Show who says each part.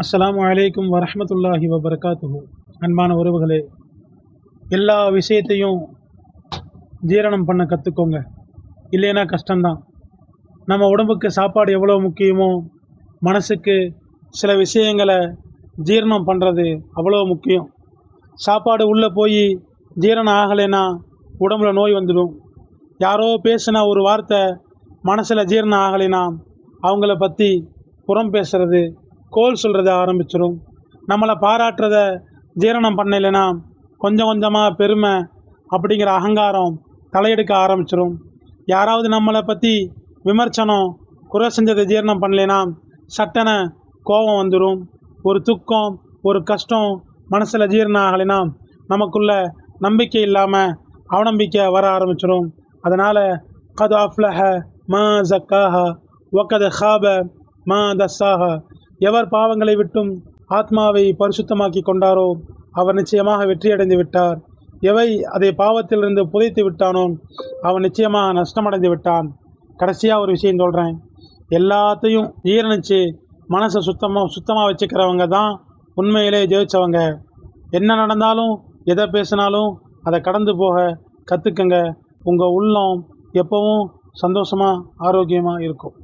Speaker 1: அஸ்லாம் அலைக்கும் வரமத்துல்லாஹி வபரகாத்துஹு. அன்பான உறவுகளே எல்லா விஷயத்தையும் ஜீரணம் பண்ண கற்றுக்கோங்க இல்லைன்னா கஷ்டம்தான். நம்ம உடம்புக்கு சாப்பாடு எவ்வளோ முக்கியமோ மனசுக்கு சில விஷயங்களை ஜீரணம் பண்ணுறது அவ்வளோ முக்கியம். சாப்பாடு உள்ளே போய் ஜீரணம் ஆகலைன்னா உடம்புல நோய் வந்துடும். யாரோ பேசின ஒரு வார்த்தை மனசில் ஜீரணம் ஆகலைன்னா அவங்கள பற்றி புறம் பேசுறது கோல் சொல்கிறத ஆரம்பிச்சிடும் நம்மளை பாராட்டுறத ஜீரணம் பண்ணலைன்னா கொஞ்சம் கொஞ்சமாக பெருமை அப்படிங்கிற அகங்காரம் தலையெடுக்க ஆரம்பிச்சிடும் யாராவது நம்மளை பற்றி விமர்சனம் குறை செஞ்சதை ஜீரணம் பண்ணலைன்னா சட்டன கோபம் வந்துடும் ஒரு துக்கம் ஒரு கஷ்டம் மனசில் ஜீரணம் ஆகலைன்னா நமக்குள்ள நம்பிக்கை இல்லாமல் அவநம்பிக்கை வர ஆரம்பிச்சிடும் அதனால் கது அஃப்லஹ மா ஜக்காஹ ஒக்கத ஹாப மா தஸ்ஸாஹ. எவர் பாவங்களை விட்டும் ஆத்மாவை பரிசுத்தமாக்கி கொண்டாரோ அவர் நிச்சயமாக வெற்றியடைந்து விட்டார். எவை அதை பாவத்திலிருந்து புதைத்து விட்டானோ அவன் நிச்சயமாக நஷ்டமடைந்து விட்டான். கடைசியாக ஒரு விஷயம் சொல்கிறேன் எல்லாத்தையும் ஈரணிச்சு மனசை சுத்தமாக சுத்தமாக வச்சுக்கிறவங்க தான் உண்மையிலே ஜெயிச்சவங்க. என்ன நடந்தாலும் எதை பேசினாலும் அதை கடந்து போக கற்றுக்கங்க உங்கள் உள்ளம் எப்பவும் சந்தோஷமாக ஆரோக்கியமாக இருக்கும்.